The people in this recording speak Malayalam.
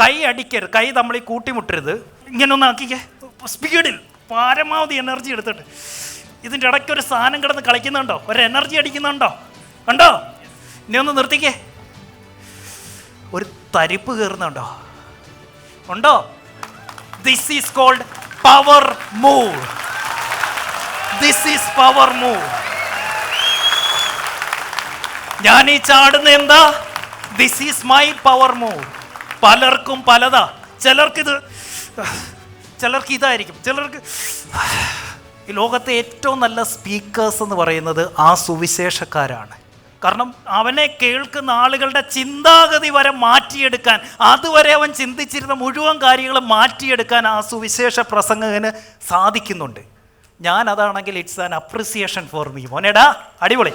കൈ അടിക്കരുത് കൈ നമ്മൾ ഈ കൂട്ടിമുട്ടരുത്. ഇങ്ങനെ ഒന്ന് ആക്കിക്കേ. സ്പീഡിൽ പരമാവധി എനർജി എടുത്തിട്ട്. ഇതിന്റെ ഇടയ്ക്ക് ഒരു സാധനം കിടന്ന് കളിക്കുന്നുണ്ടോ? ഒരു എനർജി അടിക്കുന്നുണ്ടോ? ഉണ്ടോ ഇനി ഒന്ന് നിർത്തിക്കേ. ഒരു തരിപ്പ് കയറുന്നുണ്ടോ? ഉണ്ടോ? This is cold power move this is power move ഞാൻ ഈ ചാടുന്ന എന്താ? This is my power move പലർക്കും പലതാ. ചിലർക്കിത് ചിലർക്ക് ഇതായിരിക്കും. ചിലർക്ക് ഈ ലോകത്തെ ഏറ്റവും നല്ല സ്പീക്കേഴ്സ് എന്ന് പറയുന്നത് ആ സുവിശേഷക്കാരാണ്. കാരണം അവനെ കേൾക്കുന്ന ആളുകളുടെ ചിന്താഗതി വരെ മാറ്റിയെടുക്കാൻ അതുവരെ അവൻ ചിന്തിച്ചിരുന്ന മുഴുവൻ കാര്യങ്ങളും മാറ്റിയെടുക്കാൻ ആ സുവിശേഷ പ്രസംഗകന് സാധിക്കുന്നുണ്ട്. ഞാൻ അതാണെങ്കിൽ it's an appreciation for me മോനേടാ അടിപൊളി.